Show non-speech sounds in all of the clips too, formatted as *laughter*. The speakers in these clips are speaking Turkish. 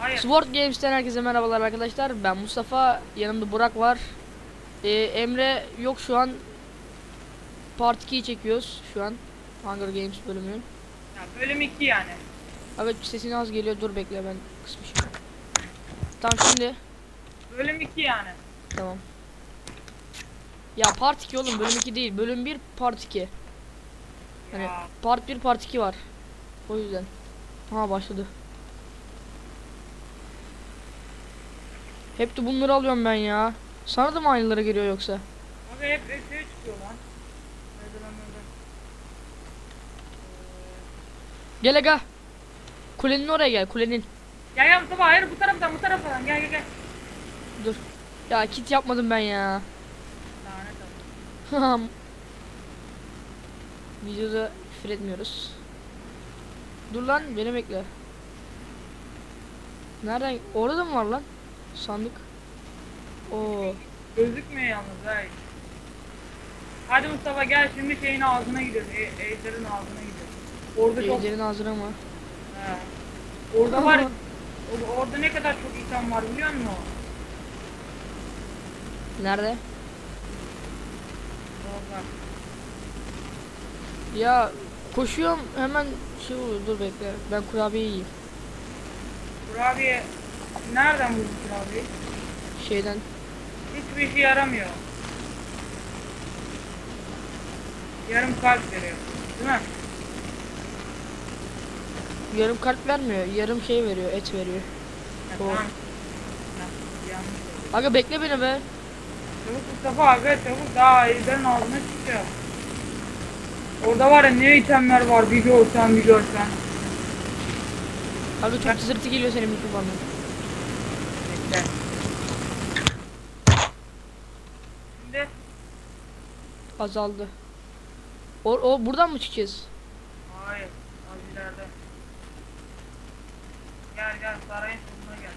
Hayır. Sword Games'ten herkese merhabalar arkadaşlar. Ben Mustafa, yanımda Burak var. Ee, Emre yok şu an. Part 2'yi çekiyoruz şu an. Hunger Games bölümünü. Ya, bölüm 2 yani. Evet sesin az geliyor. Dur bekle ben kısmışım. Tamam şimdi. Bölüm 2 yani. Tamam. Ya part 2 oğlum bölüm 2 değil. Bölüm 1 part 2. Hani Ya. part 1 part 2 var. O yüzden. Ha başladı. Hep de bunları alıyorum ben ya. Sana da mı aynıları geliyor yoksa? Abi hep şey çıkıyor lan. Gel aga. Kulenin oraya gel kulenin. Gel gel Mustafa hayır bu taraftan bu taraftan gel gel gel. Dur. Ya kit yapmadım ben ya. Lanet olsun. *laughs* Videoda küfür etmiyoruz. Dur lan beni bekle. Nereden? Orada mı var lan? Sandık. Oo. Gözükmüyor yalnız hay. Hadi Mustafa gel şimdi şeyin ağzına gidiyoruz. E Ejder'in ağzına gidiyoruz. Orada çok Ejder'in ağzına mı? He. Orada var. Orada, orada ne kadar çok insan var biliyor musun? Nerede? Orada. Ya koşuyorum hemen şey oluyor dur bekle. Ben kurabiye yiyeyim. Kurabiye nereden buldun kurabiye? Şeyden. Hiçbir işe yaramıyor. Yarım kalp veriyor. Değil mi? Yarım kalp vermiyor. Yarım şey veriyor. Et veriyor. Ya, Doğru. tamam. Aga bekle beni be. Çabuk Mustafa abi çabuk daha elden ağzına çıkıyor. Orada var ya ne itemler var bir görsen bir görsen. Aga çok cızırtı geliyor senin mikrofondan. Bekle. Şimdi Azaldı. O, o buradan mı çıkacağız? hayır az ileride. Gel gel sarayın sonuna gel.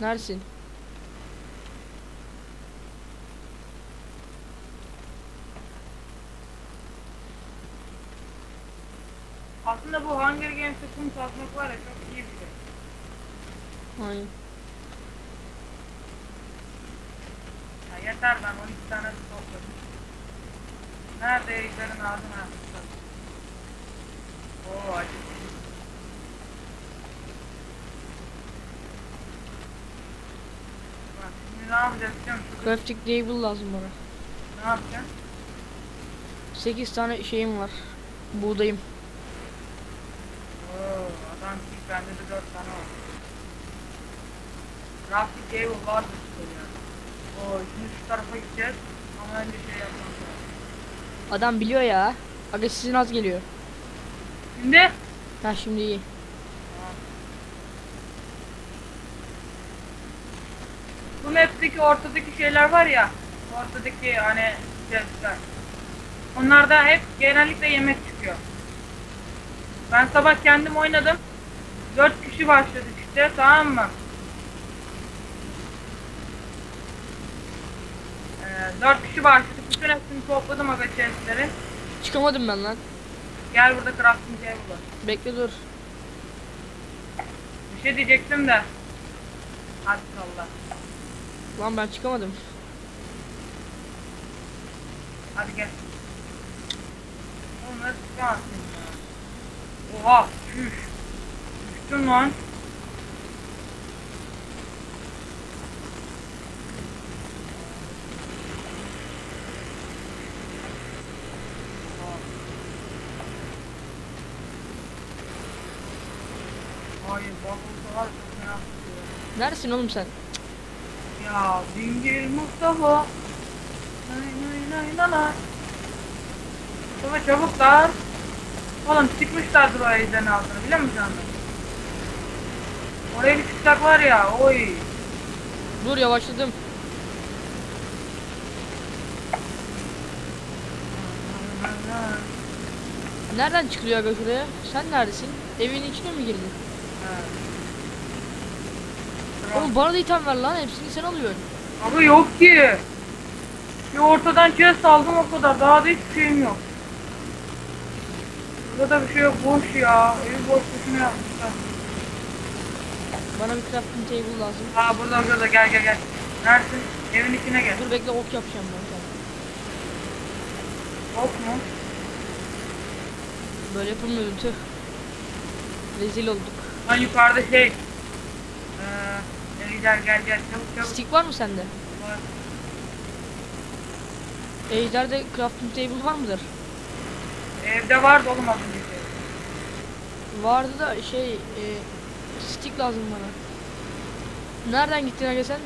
Neresin? Aslında bu Hunger Games'te kum satmak var ya çok iyi bir şey. Aynen. Ya yeter ben 12 tane topladım. Nerede eriklerin ağzına? Oo acı. Bak şimdi ne yapacağız biliyor musun? Crafting table lazım bana. Ne yapacaksın? 8 tane şeyim var. Buğdayım. Oo adam ki bende de 4 tane var. Crafting table vardır işte ya. Oo şimdi şu tarafa gideceğiz. Ama önce şey lazım. Adam biliyor ya. Aga sizin az geliyor. Şimdi Ha şimdi iyi. Bu map'teki ortadaki şeyler var ya, ortadaki hani chestler. Onlarda hep genellikle yemek çıkıyor. Ben sabah kendim oynadım. 4 kişi başladık işte tamam mı? Ee, 4 kişi başladık. Bütün hepsini topladım aga chestlerin. Çıkamadım ben lan. Gel burada crafting table var. Bekle dur. Bir şey diyecektim de. Hadi salla. Lan ben çıkamadım. Hadi gel. Oğlum nasıl çıkamazsın ya? Oha, şuş. Düştün lan. Hayır. Neredesin oğlum sen? Ya Dingil Mustafa. Nay nay nay nay nay. Mustafa çabuk lan. Oğlum çıkmışlardır o ejderin altına biliyor musun sen? Oraya bir çıksak var ya oy. Dur yavaşladım. Nereden çıkılıyor aga şuraya? Sen neredesin? Evin içine mi girdin? Oğlum bana da item ver lan. Hepsini sen alıyorsun. Abi yok ki. Bir ortadan chest aldım o kadar. Daha da hiçbir şeyim yok. Burada da bir şey yok. Boş ya. Evi boş boşuna yapmışlar. Bana bir crafting table lazım. Aa burada burada gel gel gel. Neredesin? Evin içine gel. Dur bekle ok yapacağım ben. Ok mu? Böyle yapılmıyordu tüh. Rezil olduk. Lan yukarıda şey. Ee, gel gel gel çabuk çabuk. Stick var mı sende? Var. Ejder'de crafting table var mıdır? Evde vardı oğlum az önce. Vardı da şey e, stick lazım bana. Nereden gittin Aga sen?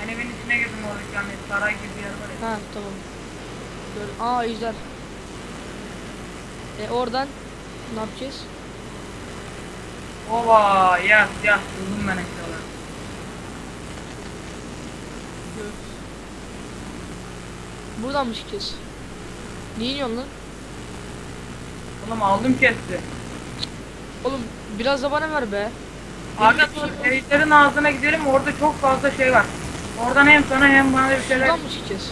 Ben evin içine girdim oradaki hani saray gibi bir yer var ya. Ha tamam. Gör Aa ejder. E oradan ne yapacağız? Ova yaz yaz buldum ben eşyaları. Buradan mı çıkacağız? Niye iniyorsun lan? Oğlum aldım kesti. Oğlum biraz da bana ver be. İçin- ejderin ağzına gidelim orada çok fazla şey var. Oradan hem sana hem bana bir şeyler. Şuradan mı çıkacağız?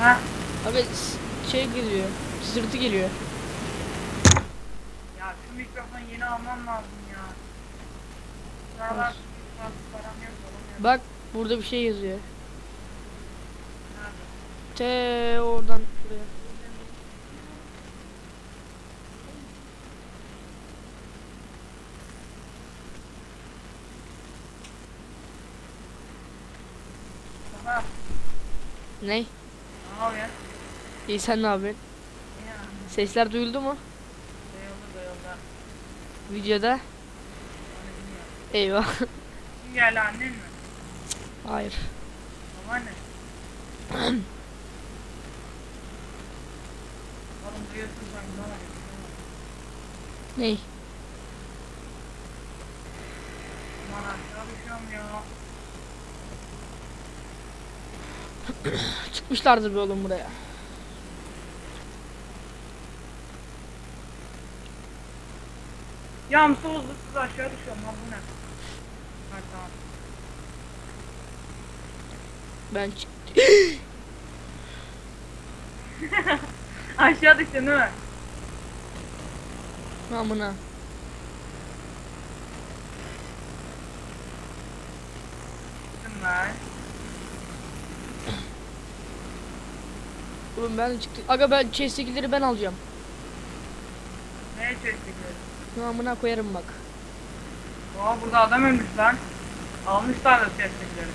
Aha. Abi şey geliyor. Sırtı geliyor. Ya şu mikrofon yeni almam lazım ya. Bak burada bir şey yazıyor. Te oradan buraya. Ne? Ne oluyor? İyi sen ne yapıyorsun? Ya. Sesler duyuldu mu? Dayıldı dayıldı. Videoda? Eyvah. Kim geldi annen mi? Hayır. Babaanne. Oğlum duyuyorsun sen oluyor? Ney? Aman aşağı düşüyorum ya. Çıkmışlardır be oğlum buraya. Yağmsı hızlısız aşağı düşüyorum lan bu ne? Ben. *laughs* Aşağı düştün değil mi? Amına. Düştüm ben. Oğlum ben de çıktım. Aga ben chest'tekileri ben alacağım. Neye çektikleri? Amına koyarım bak. Aa burada adam ölmüş lan. Almışlar da seslikleri.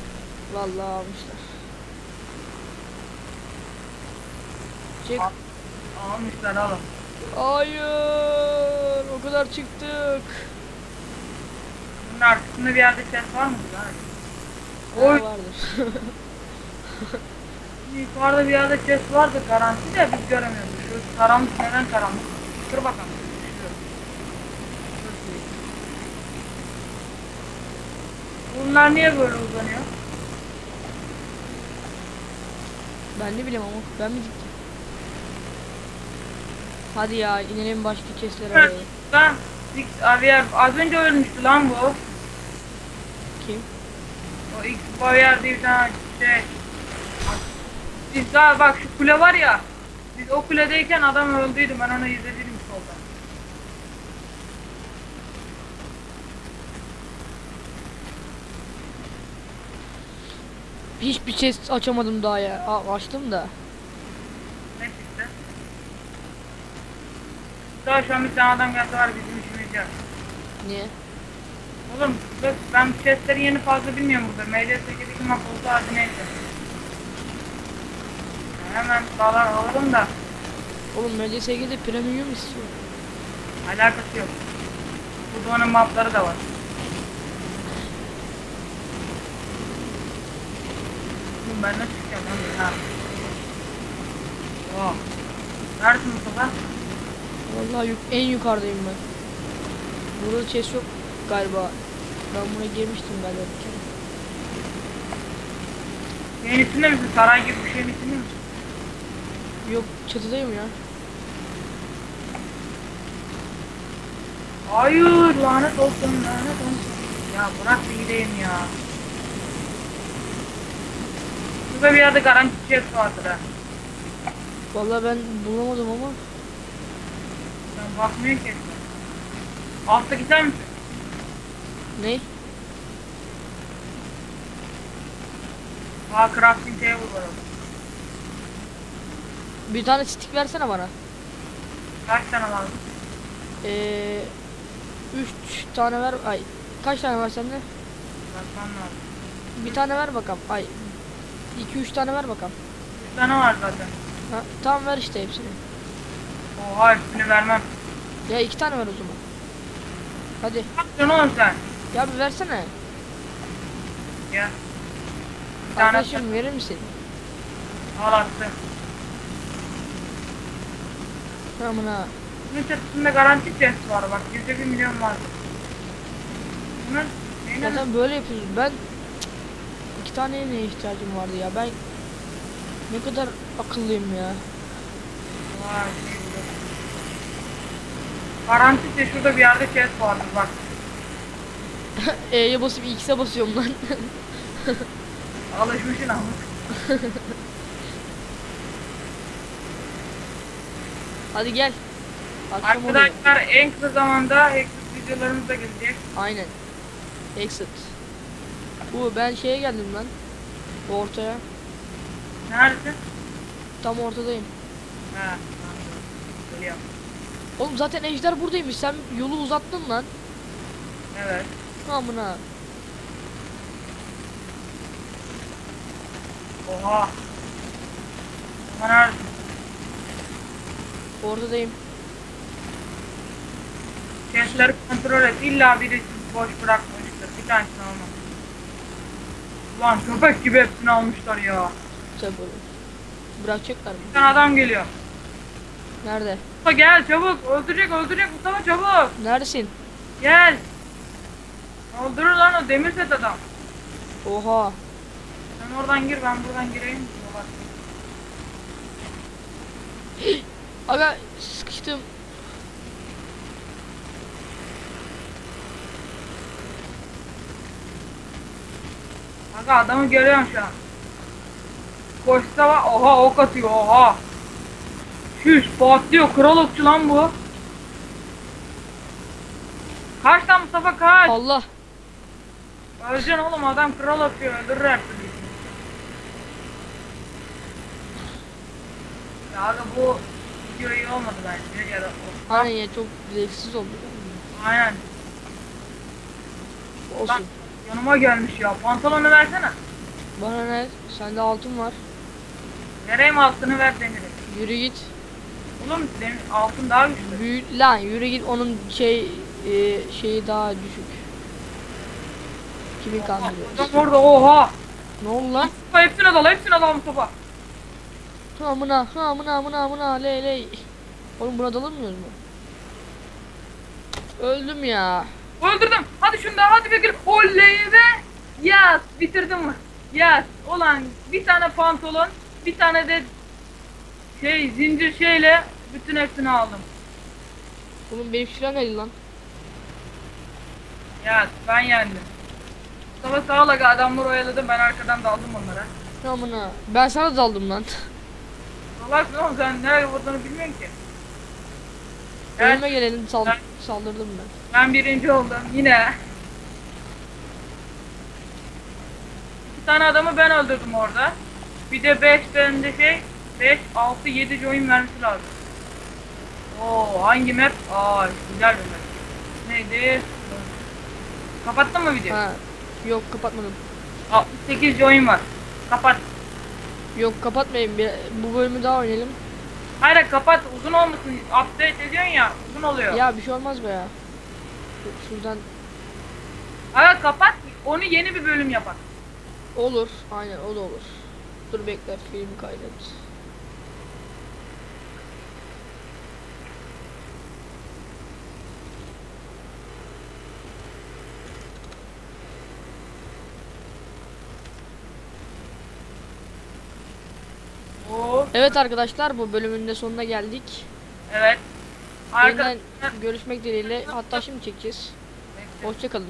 Vallahi almışlar. Çek. Al- Almışlar alın. Hayır. O kadar çıktık. Bunun arkasında bir yerde ses var mı? Ha, Oy vardır. *laughs* yukarıda bir yerde ses vardı garanti de biz göremiyoruz. Şu karanlık neden karanlık? Dur bakalım. Şu. Dur. Bunlar niye böyle uzanıyor? ben ne bileyim ama ben mi gittim? Hadi ya inelim başka chest'lere Evet. arayalım. Lan X Avier az önce ölmüştü lan bu. Kim? O X Avier diye bir tane şey. Biz daha bak şu kule var ya. Biz o kuledeyken adam öldüydü. Ben onu izlediydim Hiçbir chest açamadım daha ya. Aa, açtım da. Ne çıktı? Daha şu an bir tane adam gelse var bizim işimiz yok. Niye? Oğlum bak ben chestleri yeni fazla bilmiyorum burada. MD8'deki map olsa hadi neyse. Hemen sağlar alırım da Oğlum MCSG'de premium istiyor. alakası yok. Burada onun mapları da var. Ben nasıl çıkacağım lan? Ha. Oh. Neredesin Mustafa? Vallahi yuk en yukarıdayım ben. Burada chest yok galiba. Ben buna girmiştim galiba bir kere. Şeyin içinde misin? Saray gibi bir şeyin içinde misin? Yok çatıdayım ya. Hayır lanet olsun lanet olsun. Ya bırak bir gideyim ya. Burada bir yerde garantici yazı şey vardır ha. Valla ben bulamadım ama. Ben bakmıyor ki. Altta gider misin? Ne? Aa crafting table var. Bir tane stick versene bana. Kaç tane lazım? Ee, üç tane ver. Ay, kaç tane var sende? Bakman lazım. Bir tane ver bakalım. Ay, iki üç tane ver bakalım. Bir tane var zaten. Ha, tamam ver işte hepsini. Oha hepsini vermem. Ya iki tane ver o zaman. Hadi. Yapıyorsun oğlum sen? Ya bir versene. Ya. Bir tane Arkadaşım verir misin? al attı. Tamam ha. Bunun çatısında garanti chest var bak. Yüzde bir milyon var. Bunun Zaten böyle yapıyoruz. Ben iki taneye neye ihtiyacım vardı ya. Ben ne kadar akıllıyım ya. Vay, chest şurada bir yerde chest vardı bak. *laughs* E'ye basıp X'e basıyorum lan. *laughs* Alışmışsın ama. *laughs* Hadi gel. Akşam oluyor. Arkadaşlar en kısa zamanda Hexus videolarımız da gelecek. Aynen. Exit. Bu ben şeye geldim lan. Ortaya. Neredesin? Tam ortadayım. Ha. Oğlum zaten ejder buradaymış. Sen yolu uzattın lan. Evet. Amına. Oha. Neredesin? Ortadayım. Chestleri kontrol et. İlla birisi boş bırakmıştır. Bir tanesini almam. Ulan köpek gibi hepsini almışlar ya. Tabii. Bırakacaklar mı? Bir tane adam geliyor. Nerede? Mustafa gel çabuk. Öldürecek öldürecek Mustafa çabuk. Neredesin? Gel. Öldürür lan o demir set adam. Oha. Sen oradan gir ben buradan gireyim. Aga sıkıştım. Kanka adamı görüyorum şu an. Koşsa var. Oha ok atıyor oha. Şüş patlıyor. Kral okçu lan bu. Kaç lan Mustafa kaç. Allah. Öleceksin oğlum adam kral atıyor. Öldürür her türlü. Aga bu video iyi olmadı bence ya da Aynen ya çok zevksiz oldu. Aynen. Lan Olsun. Yanıma gelmiş ya. Pantolonu versene. Bana ne? Sende altın var. Vereyim altını ver demiri. Yürü git. Oğlum demir, altın daha güçlü. Büyü lan yürü git onun şey e, şeyi daha düşük. Kimi kandırıyor? Adam orada oha. Ne oldu lan? Mustafa hepsine dal hepsine dal Mustafa. Amına amına amına amına ley ley. Oğlum buna dalamıyoruz mu? Öldüm ya. Öldürdüm. Hadi şunu da hadi Bekir. Oley be. Yes. Bitirdim mi? Yes. Ulan bir tane pantolon, bir tane de şey zincir şeyle bütün hepsini aldım. Oğlum benim şuram neydi lan? Yes. Ben yendim. Mustafa sağ ol aga adamları oyaladım ben arkadan daldım onlara. Amına. Ben sana daldım lan. Salaksın oğlum sen nereye vurduğunu bilmiyorsun ki. Önüme gelenin sal Ben- saldırdım ben. Ben birinci oldum yine. İki tane adamı ben öldürdüm orada. Bir de 5 tane de şey 5, 6, 7 join vermesi lazım. Oo hangi map? Aa güzel bir map. Neydi? Kapattın mı videoyu? Ha. Yok kapatmadım. 68 join var. Kapat. Yok kapatmayın. Bir, bu bölümü daha oynayalım. Hayır kapat uzun olmasın. Update ediyorsun ya uzun oluyor. Ya bir şey olmaz be ya. Şu- Şuradan Hayır kapat onu yeni bir bölüm yapar. olur. Aynen o da olur. Dur bekle film kaydet. Evet arkadaşlar bu bölümün de sonuna geldik. evet. Yeniden görüşmek dileğiyle hatta şimdi çekeceğiz. Hoşçakalın.